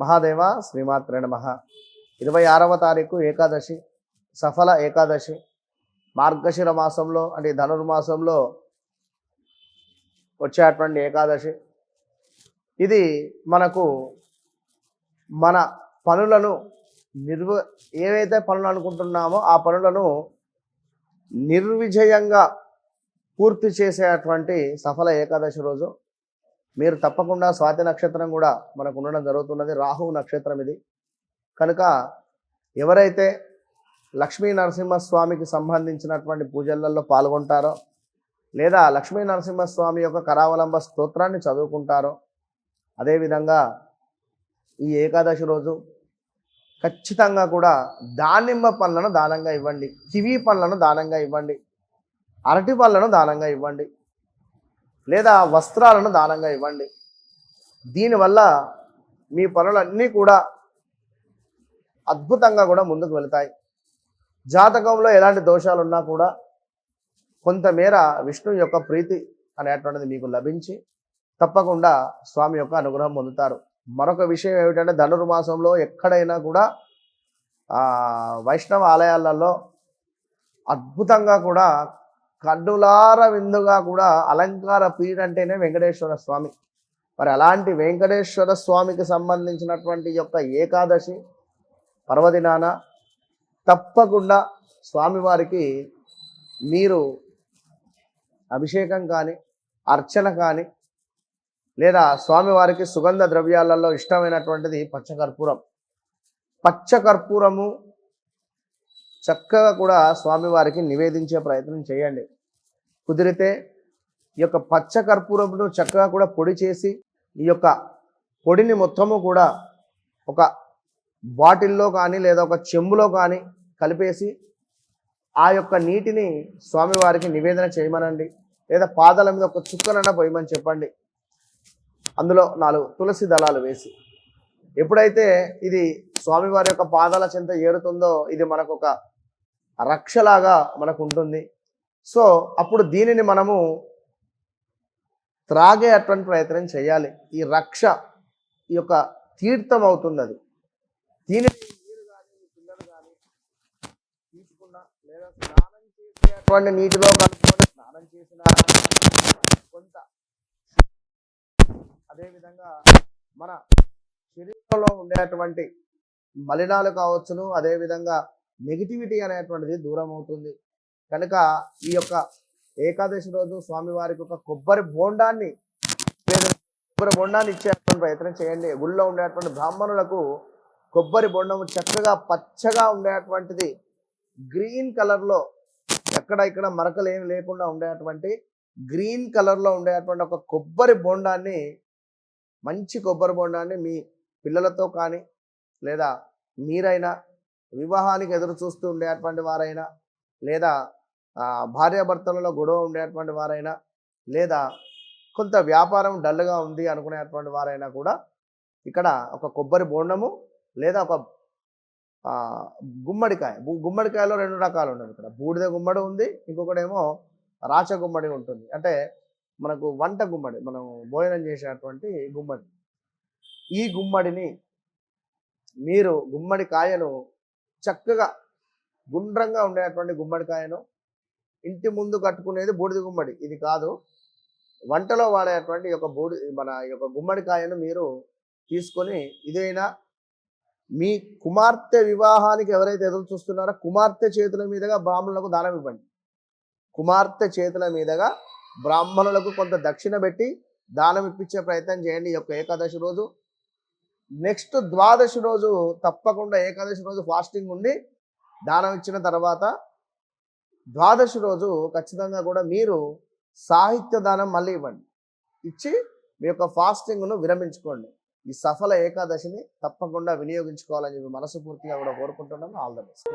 మహాదేవ శ్రీమాత్రే నమ. ఇరవై ఆరవ తారీఖు ఏకాదశి సఫల ఏకాదశి మార్గశిర మాసంలో అంటే ధనుర్మాసంలో వచ్చేటువంటి ఏకాదశి. ఇది మనకు మన పనులను నిర్వ ఏవైతే పనులు అనుకుంటున్నామో ఆ పనులను నిర్విజయంగా పూర్తి చేసేటువంటి సఫల ఏకాదశి రోజు. మీరు తప్పకుండా స్వాతి నక్షత్రం కూడా మనకు ఉండడం జరుగుతున్నది. రాహు నక్షత్రం ఇది. కనుక ఎవరైతే లక్ష్మీ నరసింహస్వామికి సంబంధించినటువంటి పూజలలో పాల్గొంటారో లేదా లక్ష్మీ నరసింహస్వామి యొక్క కరావలంబ స్తోత్రాన్ని చదువుకుంటారో అదేవిధంగా ఈ ఏకాదశి రోజు ఖచ్చితంగా కూడా దానిమ్మ పళ్ళను దానంగా ఇవ్వండి. కివీ పండ్లను దానంగా ఇవ్వండి. అరటి పళ్ళను దానంగా ఇవ్వండి. లేదా వస్త్రాలను దానంగా ఇవ్వండి. దీనివల్ల మీ పనులన్నీ కూడా అద్భుతంగా కూడా ముందుకు వెళతాయి. జాతకంలో ఎలాంటి దోషాలు ఉన్నా కూడా కొంతమేర విష్ణు యొక్క ప్రీతి అనేటువంటిది మీకు లభించి తప్పకుండా స్వామి యొక్క అనుగ్రహం పొందుతారు. మరొక విషయం ఏమిటంటే ధనుర్మాసంలో ఎక్కడైనా కూడా వైష్ణవ ఆలయాలలో అద్భుతంగా కూడా కన్నులార విందుగా కూడా అలంకార పీఠ అంటేనే వెంకటేశ్వర స్వామి. మరి అలాంటి వెంకటేశ్వర స్వామికి సంబంధించినటువంటి యొక్క ఏకాదశి పర్వదినాన తప్పకుండా స్వామివారికి మీరు అభిషేకం కానీ అర్చన కానీ లేదా స్వామివారికి సుగంధ ద్రవ్యాలలో ఇష్టమైనటువంటిది పచ్చకర్పూరం. పచ్చకర్పూరము చక్కగా కూడా స్వామివారికి నివేదించే ప్రయత్నం చేయండి. కుదిరితే ఈ యొక్క పచ్చ కర్పూరంను చక్కగా కూడా పొడి చేసి ఈ యొక్క పొడిని మొత్తము కూడా ఒక బాటిల్లో కానీ లేదా ఒక చెంబులో కానీ కలిపేసి ఆ యొక్క నీటిని స్వామివారికి నివేదన చేయమనండి. లేదా పాదాల మీద ఒక చుక్కనన్నా పోయమని చెప్పండి. అందులో నాలుగు తులసి దళాలు వేసి. ఎప్పుడైతే ఇది స్వామివారి యొక్క పాదాల చెంత ఏరుతుందో ఇది మనకు ఒక రక్షలాగా మనకు ఉంటుంది సో అప్పుడు దీనిని మనము త్రాగే అటువంటి ప్రయత్నం చేయాలి. ఈ రక్ష ఈ యొక్క తీర్థం అవుతుంది అది దీనిని మీరు కానీ పిల్లలు కానీ తీసుకున్న లేదా స్నానం చేసేటువంటి నీటిలో కలుపుకొని స్నానం చేసిన కొంత అదేవిధంగా మన శరీరంలో ఉండేటువంటి మలినాలు కావచ్చును. అదేవిధంగా నెగిటివిటీ అనేటువంటిది దూరం అవుతుంది కనుక ఈ యొక్క ఏకాదశి రోజు స్వామివారికి ఒక కొబ్బరి బోండాన్ని కొబ్బరి బొండాన్ని ఇచ్చేటువంటి ప్రయత్నం చేయండి. గుళ్ళో ఉండేటువంటి బ్రాహ్మణులకు కొబ్బరి బొండము చక్కగా పచ్చగా ఉండేటువంటిది. గ్రీన్ కలర్లో ఎక్కడ ఇక్కడ మరకలు ఏమి లేకుండా ఉండేటువంటి గ్రీన్ కలర్లో ఉండేటువంటి ఒక కొబ్బరి బొండాన్ని మంచి కొబ్బరి బొండాన్ని మీ పిల్లలతో కానీ లేదా మీరైనా వివాహానికి ఎదురు చూస్తూ ఉండేటువంటి వారైనా లేదా భార్యాభర్తలలో గొడవ ఉండేటువంటి వారైనా లేదా కొంత వ్యాపారం డల్గా ఉంది అనుకునేటువంటి వారైనా కూడా ఇక్కడ ఒక కొబ్బరి బోండము లేదా ఒక గుమ్మడికాయ. గుమ్మడికాయలో రెండు రకాలు ఉన్నాయి ఇక్కడ. బూడిద గుమ్మడి ఉంది ఇంకొకటేమో రాచ గుమ్మడి ఉంటుంది. అంటే మనకు వంట గుమ్మడి మనం భోజనం చేసేటువంటి గుమ్మడి. ఈ గుమ్మడిని మీరు గుమ్మడికాయను చక్కగా గుండ్రంగా ఉండేటువంటి గుమ్మడికాయను ఇంటి ముందు కట్టుకునేది బూడిద గుమ్మడి. ఇది కాదు. వంటలో వాడేటువంటి యొక్క బూడి మన యొక్క గుమ్మడికాయను మీరు తీసుకొని ఇదైనా మీ కుమార్తె వివాహానికి ఎవరైతే ఎదురు చూస్తున్నారో కుమార్తె చేతుల మీదుగా బ్రాహ్మణులకు దానం ఇవ్వండి. కుమార్తె చేతుల మీదుగా బ్రాహ్మణులకు కొంత దక్షిణ పెట్టి దానం ఇప్పించే ప్రయత్నం చేయండి. ఈ యొక్క ఏకాదశి రోజు నెక్స్ట్ ద్వాదశి రోజు తప్పకుండా ఏకాదశి రోజు ఫాస్టింగ్ ఉండి దానం ఇచ్చిన తర్వాత ద్వాదశి రోజు ఖచ్చితంగా కూడా మీరు సాహిత్య దానం మళ్ళీ ఇవ్వండి. ఇచ్చి మీ యొక్క ఫాస్టింగ్ను విరమించుకోండి. ఈ సఫల ఏకాదశిని తప్పకుండా వినియోగించుకోవాలని చెప్పి మనస్ఫూర్తిగా కూడా కోరుకుంటున్నాను. All the best.